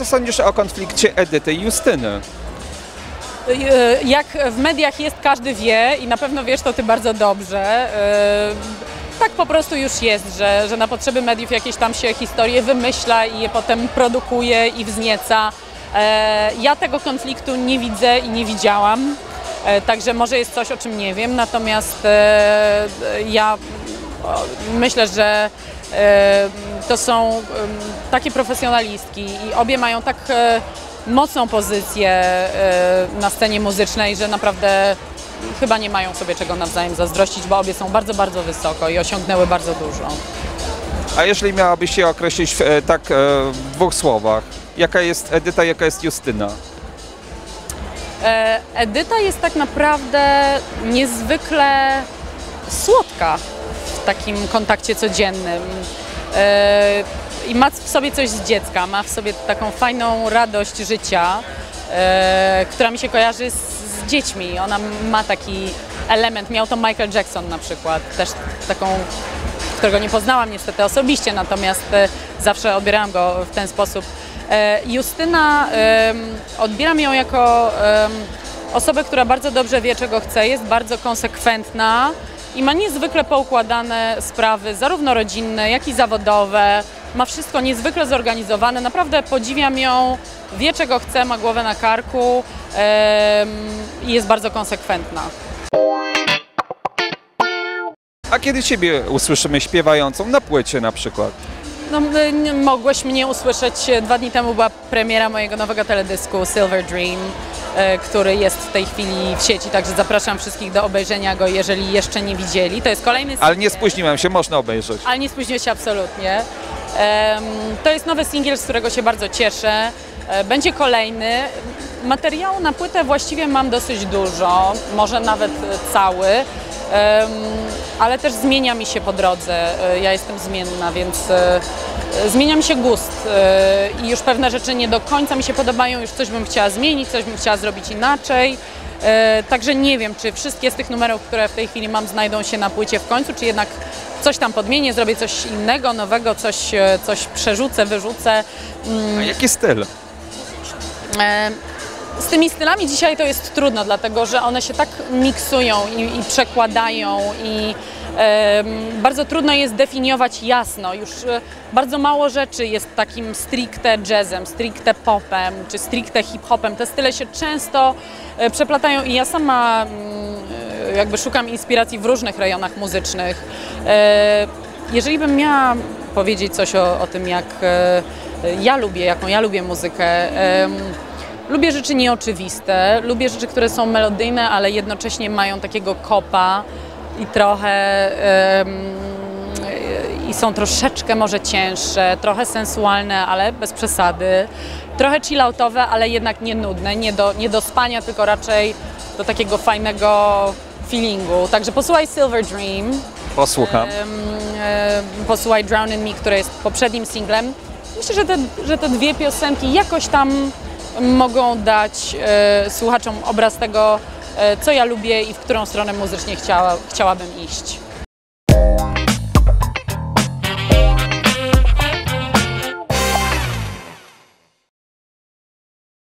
co sądzisz o konflikcie Edyty i Justyny? E, Jak w mediach jest, każdy wie i na pewno wiesz to ty bardzo dobrze. E, Tak po prostu już jest, że, że na potrzeby mediów jakieś tam się historie wymyśla i je potem produkuje i wznieca. E, Ja tego konfliktu nie widzę i nie widziałam, także może jest coś, o czym nie wiem, natomiast ja myślę, że to są takie profesjonalistki i obie mają tak e, mocną pozycję e, na scenie muzycznej, że naprawdę chyba nie mają sobie czego nawzajem zazdrościć, bo obie są bardzo, bardzo wysoko i osiągnęły bardzo dużo. A jeżeli miałabyś się określić e, tak w dwóch słowach, jaka jest Edyta, jaka jest Justyna? Edyta jest tak naprawdę niezwykle słodka w takim kontakcie codziennym. E, I ma w sobie coś z dziecka, ma w sobie taką fajną radość życia, e, która mi się kojarzy z, z dziećmi. Ona ma taki element, miał to Michael Jackson na przykład, też taką którego nie poznałam niestety osobiście, natomiast e, zawsze odbierałam go w ten sposób. Justyna, odbieram ją jako osobę, która bardzo dobrze wie, czego chce, jest bardzo konsekwentna i ma niezwykle poukładane sprawy, zarówno rodzinne, jak i zawodowe. Ma wszystko niezwykle zorganizowane. Naprawdę podziwiam ją, wie, czego chce, ma głowę na karku i jest bardzo konsekwentna. A kiedy Ciebie usłyszymy śpiewającą na płycie na przykład? No, y, mogłeś mnie usłyszeć. e, Dwa dni temu była premiera mojego nowego teledysku Silver Dream, który jest w tej chwili w sieci, także zapraszam wszystkich do obejrzenia go, jeżeli jeszcze nie widzieli. To jest kolejny Ale nie singiel. spóźniłem się, można obejrzeć. Ale nie spóźniłeś się absolutnie. To jest nowy singiel, z którego się bardzo cieszę. E, Będzie kolejny. Materiału na płytę właściwie mam dosyć dużo, może nawet e, cały, ale też zmienia mi się po drodze. E, Ja jestem zmienna, więc e, zmienia mi się gust e, i już pewne rzeczy nie do końca mi się podobają, już coś bym chciała zmienić, coś bym chciała zrobić inaczej. Także nie wiem, czy wszystkie z tych numerów, które w tej chwili mam, znajdą się na płycie w końcu, czy jednak coś tam podmienię, zrobię coś innego, nowego, coś, coś przerzucę, wyrzucę. A jaki styl? Z tymi stylami dzisiaj to jest trudno, dlatego że one się tak miksują i, i przekładają i bardzo trudno jest definiować jasno. Już e, bardzo mało rzeczy jest takim stricte jazzem, stricte popem czy stricte hip-hopem. Te style się często e, przeplatają i ja sama mm, e, jakby szukam inspiracji w różnych rejonach muzycznych. Jeżeli bym miała powiedzieć coś o, o tym, jak ja lubię, jaką ja lubię muzykę, Lubię rzeczy nieoczywiste, lubię rzeczy, które są melodyjne, ale jednocześnie mają takiego kopa i trochę i są troszeczkę może cięższe, trochę sensualne, ale bez przesady, trochę chilloutowe, ale jednak nie nudne, nie do, nie do spania, tylko raczej do takiego fajnego feelingu. Także posłuchaj Silver Dream, Posłucham. posłuchaj Drown in Me, które jest poprzednim singlem. Myślę, że te, że te dwie piosenki jakoś tam mogą dać e, słuchaczom obraz tego, e, co ja lubię i w którą stronę muzycznie chciała, chciałabym iść.